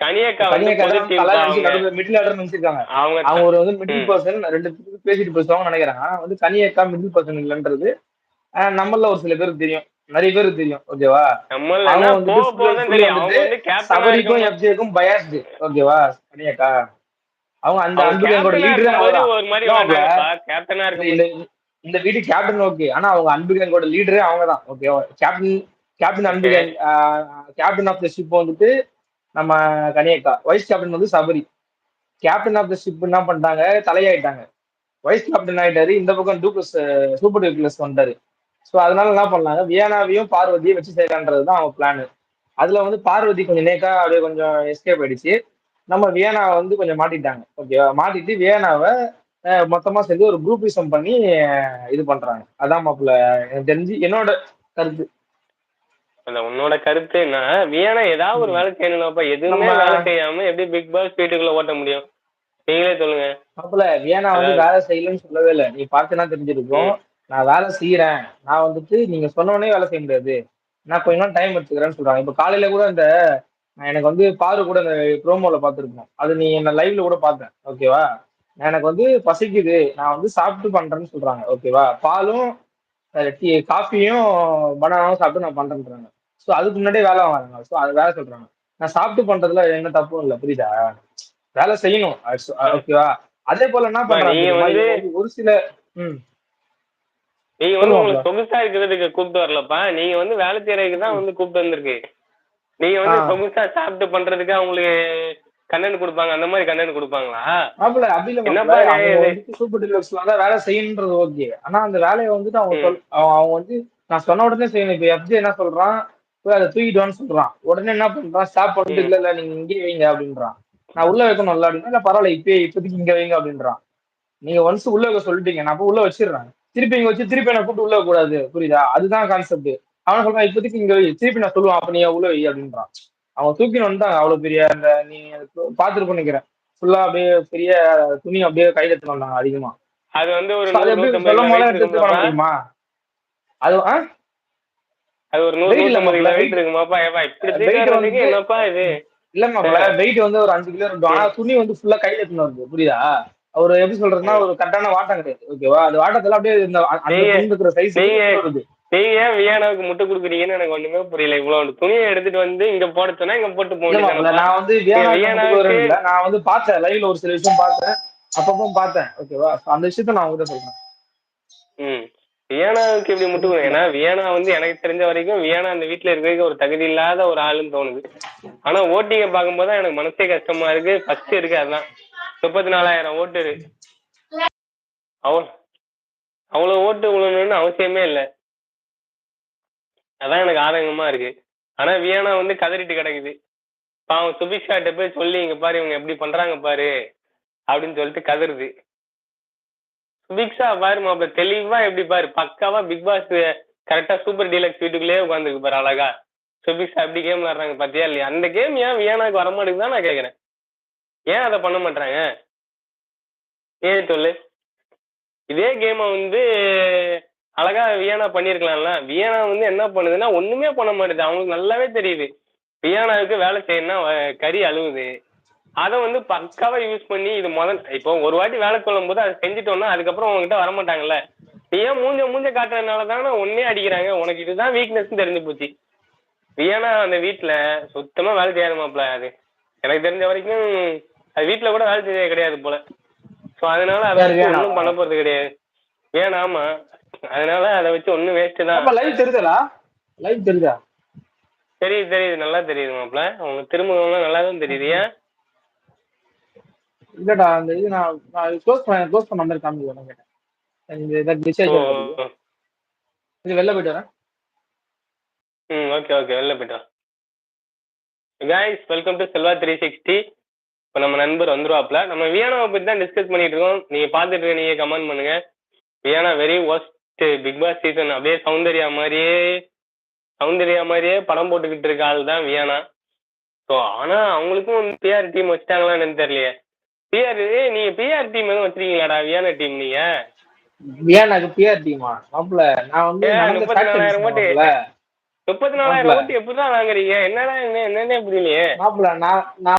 கனியக்கா middle order நினைச்சிருக்காங்க. அவங்க ஒரு வந்து மிடில். பர்சன் ரெண்டு பேசிட்டு பேசுவாங்கன்னு நினைக்கிறாங்க வந்து கனியக்கா மிடில் பர்சன் இல்லைன்றது நம்மள ஒரு சில பேருக்கு தெரியும். நிறைய பேருக்கு தெரியும். ஓகேவா சபரிக்கும் எஃப்ஜேக்கும் பயாஸ்டு ஓகேவா கனியக்கா? அவங்க அந்த அன்புக்கு அவங்கதான். இந்த வீட்டு கேப்டன் ஓகே ஆனா அவங்க அன்புக்கு லீடரே அவங்க தான் ஓகேவா கேப்டன் கேப்டன் அன்புக்கு கேப்டன் ஆஃப் த ஷிப் வந்துட்டு நம்ம கனியக்கா வைஸ் கேப்டன் வந்து Sabari. Captain of the ship என்ன பண்ணிட்டாங்க? தலையாயிட்டாங்க. வைஸ் கேப்டன் ஆயிட்டாரு. இந்த பக்கம் டூப்ளஸ் சூப்பர் டூப்ளஸ் வந்துட்டாரு. ஸோ அதனால என்ன பண்ணாங்க? வியானாவையும் பார்வதியும் வச்சு செய்யலான்றது தான் அவங்க பிளான் அதுல வந்து பார்வதி கொஞ்சம் நேக்கா அப்படியே கொஞ்சம் எஸ்கேப் ஆயிடுச்சு. நம்ம வியனாவை வந்து கொஞ்சம் மாட்டிட்டாங்க. ஓகேவா மாட்டிட்டு வியனாவை மொத்தமா சேர்ந்து ஒரு குரூப்பிசம் பண்ணி இது பண்றாங்க. அதான் மாப்பிள்ள எனக்கு தெரிஞ்சு என்னோட கருத்து. அந்த உன்னோட கருத்து என்ன? வியானா ஏதாவது ஒரு. வேலை செய்யணும்ப்பா எதுவுமே வேலை செய்யாம எப்படி பிக் பாஸ் வீட்டுக்குள்ள ஓட்ட முடியும்? நீங்களே சொல்லுங்க. மாப்பிள்ள வியனா வந்து வேலை செய்யலன்னு சொல்லவே இல்லை. நீ பார்த்தனா தெரிஞ்சிருக்கும். நான் வேலை செய்யறேன். நான் வந்துட்டு நீங்க சொன்ன உடனே வேலை செய்ய முடியாது. நான் கொஞ்ச நாள் டைம் எடுத்துக்கிறேன்னு சொல்றாங்க. இப்ப காலையில கூட நான் எனக்கு வந்து பாரு கூட இந்த ப்ரோமோல பார்த்துருப்போம் அது நீ என்ன லைவ்ல கூட பார்த்தேன். ஓகேவா எனக்கு வந்து பசிக்குது. நான் வந்து சாப்பிட்டு பண்றேன்னு சொல்றாங்க. ஓகேவா பாலும் காஃபியும் பனானாவும் சாப்பிட்டு நான் பண்றேன்றாங்க. ஸோ அதுக்கு முன்னாடியே வேலை வாங்குறாங்க. ஸோ அது வேலை சொல்றாங்க. நான் சாப்பிட்டு பண்றதுல எந்த தப்பும் இல்லை. புரியுதா? வேலை செய்யணும். ஓகேவா? அதே போல என்ன பண்றாங்க? ஒரு சில ம். நீங்க வந்து உங்களுக்கு சொகுசா இருக்கிறதுக்கு கூப்பிட்டு வரலப்பா. நீங்க வந்து வேலை செய்யறதுக்கு தான் வந்து கூப்பிட்டு வந்திருக்கு. நீங்க ஆ. வந்து சொகுசா சாப்பிட்டு பண்றதுக்கு அவங்களுக்கு கண்டென்ட் கொடுப்பாங்க? அந்த மாதிரி கண்டென்ட் கொடுப்பாங்களா? மாப்பிள்ள அப்படி இல்ல சூப்பர் டீலக்ஸ்ல வேலை செய்யணுன்றது ஓகே. ஆனா அந்த வேலையை வந்துட்டு அவங்க அவங்க வந்து நான் சொன்ன உடனே செய்யணும். இப்ப எஃப்ஜே என்ன சொல்றான்? போய் அதை தூக்கிட்டு சொல்றான். உடனே என்ன பண்றான்? ஸ்டாப் பண்ணிட்டு இல்ல இல்ல நீங்க இங்கே வைங்க அப்படின்றான். நான் உள்ள வைக்கணும்ல அப்படின்னா இல்ல பரவாயில்ல இப்பயே இப்போதைக்கு இங்க வைங்க அப்படின்றான். நீங்க ஒன்ஸ் உள்ள வைக்க சொல்லிட்டீங்க நான் அப்ப உள்ள வச்சிடுறேன். திருப்பி இங்க வச்சு திருப்பி என்ன கூப்பிட்டு உள்ள கூடாது. புரியுதா? அதுதான் கான்செப்ட் அவன் சொல்றான் இப்போதைக்கு இங்க திருப்பி நான் சொல்லுவான் அப்ப நீ உள்ள வை அப்படின்றான். அவன் தூக்கி வந்துட்டாங்க அவ்வளவு பெரிய அந்த நீ பாத்துருப்போம் நினைக்கிறேன். ஃபுல்லா அப்படியே பெரிய துணி அப்படியே கையில எடுத்துட்டு வந்தாங்க அதிகமா. அது வந்து ஒரு இருக்குமாப்பா முடியுமா? அது அது ஒரு நூறு நூத்தம்பது கிலோ வெயிட் இருக்குமாப்பா ஏப்பா இப்படி என்னப்பா இது? இல்ல மாப்பிள்ள வெயிட் வந்து ஒரு அஞ்சு கிலோ இருக்கும் ஆனா துணி வந்து ஃபுல்லா கையில எடுத்துட்டு வருது புரியுதா? ஒரு எப்படி சொல்றதுன்னா ஒரு கரெக்டான வாட்டம் கிடையாது. ஓகேவா அது வாட்டத்துல அப்படியே இந்த அந்த இருக்கிற நீங்க ஏன் வியானாவுக்கு முட்டு கொடுக்குறீங்கன்னு எனக்கு ஒண்ணுமே புரியல. இவ்வளவு துணியை எடுத்துட்டு வந்து இங்க போட சொன்னா இங்க போட்டு போக இல்ல மாப்பிள்ள வேண்டியதானப்பா நான் வந்து வியானாவுக்கு நான் வந்து பார்த்தேன் லைவ்ல ஒரு சில விஷயம் பார்த்தேன். அப்பப்போ பார்த்தேன். ஓகேவா அந்த விஷயத்த நான் உங்ககிட்ட சொல்றேன். வியானாவுக்கு இப்படி முட்டு ஏன்னா வியானா வந்து எனக்கு தெரிஞ்ச வரைக்கும் வியானா அந்த வீட்டுல இருக்கிறதுக்கு ஒரு தகுதி இல்லாத ஒரு ஆளுன்னு தோணுது. ஆனா ஓட்டிங்க பார்க்கும்போது தான் எனக்கு மனசே கஷ்டமா இருக்கு. ஃபர்ஸ்ட் இருக்கு அதுதான். முப்பத்தி நாலாயிரம் ஓட்டு இருக்கு. அவ்வளோ அவ்வளவு ஓட்டு விழணும்னு அவசியமே இல்லை. அதான் எனக்கு ஆதங்கமா இருக்கு. ஆனா வியானா வந்து கதறிட்டு கிடக்குது. பாவம் சுபிக்ஷாட்ட போய் சொல்லி இங்க பாரு இவங்க எப்படி பண்றாங்க பாரு அப்படின்னு சொல்லிட்டு கதறுது. பிக்ஸா பாரு மாப்பிள்ள தெளிவா எப்படி பாரு பக்காவா பிக் பாஸ் கரெக்டா சூப்பர் டீலக்ஸ் வீட்டுக்குள்ளேயே உட்காந்துருக்கு பாரு அழகா. சுபிக்ஸா எப்படி கேம் விளாடுறாங்க பாத்தியா இல்லையா? அந்த கேம் ஏன் வியானாக்கு வர மாட்டேங்குது நான் கேக்குறேன். ஏன் அதை பண்ண மாட்டாங்க ஏன் சொல்லு? இதே கேமை வந்து அழகா வியானா பண்ணியிருக்கலாம்ல வியானா வந்து என்ன பண்ணுதுன்னா ஒண்ணுமே பண்ண மாட்டேது. அவங்களுக்கு நல்லாவே தெரியுது. வியானாவுக்கு வேலை செய்யணும்னா கறி அழுவுது. அதை வந்து பக்காவா யூஸ் பண்ணி இது முதல் இப்போ ஒரு வாட்டி வேலை சொல்லும் போது அதை செஞ்சுட்டோம்னா அதுக்கப்புறம் உங்ககிட்ட வரமாட்டாங்கல்ல. ஏன் மூஞ்ச மூஞ்ச காட்டுறதுனால தானே ஒன்னே அடிக்கிறாங்க. உனக்கு இதுதான் வீக்னஸ் தெரிஞ்சு போச்சு. வியானா அந்த வீட்டுல சுத்தமா வேலை செய்யாது மாப்பிள்ள. அது எனக்கு தெரிஞ்ச வரைக்கும் அது வீட்டுல கூட வேலை செய்யறது கிடையாது போல. ஸோ அதனால அதை? ஒன்றும் பண்ண போறது கிடையாது. ஏன் ஆமா? அதனால அதை வச்சு ஒன்றும் வேஸ்ட் தான். லைவ் தெரியுதா லைவ் தெரியுதா தெரியுது தெரியுது. நல்லா தெரியுது மாப்பிள்ள. அவங்க திரும்பவும் நல்லா தான் தெரியுது. ஏன்? இல்லடா அந்த இது நான் நான் க்ளோஸ் பண்ண க்ளோஸ் பண்ண மாதிரி காமிக்க நான் கேட்டேன் இந்த இதை டிசைட் ஓ இது வெளில போயிட்டு வரேன். ம் ஓகே ஓகே வெளில போயிட்டோம் guys welcome to Selva three sixty இப்போ நம்ம நண்பர் வந்துருவாப்ல நம்ம வியானாவை பற்றி தான் டிஸ்கஸ் பண்ணிட்டு இருக்கோம். நீங்கள் பார்த்துட்டு நீங்கள் கமெண்ட் பண்ணுங்க. Viana very worst Bigg Boss season அப்படியே சௌந்தர்யா மாதிரியே சௌந்தர்யா மாதிரியே படம் போட்டுக்கிட்டு இருக்க ஆள் தான் வியானா. ஸோ ஆனால் அவங்களுக்கும் பிஆர் டீம் வச்சிட்டாங்களா என்னன்னு தெரியலையே. பிஆர் நீங்கள் பிஆர் டீம் எதுவும் வச்சிருக்கீங்களாடா? வியானா டீம் நீங்கள் வியானாக்கு பிஆர் டீமா மாப்பிள்ள நான் வந்து முப்பத்தி நாலாயிரம் ஓட்டு? முப்பத்தி நாலாயிரம் ஓட்டு எப்படி தான் வாங்குறீங்க? என்னடா என்ன என்னன்னே புரியலையே. மாப்பிள்ள நான் நான்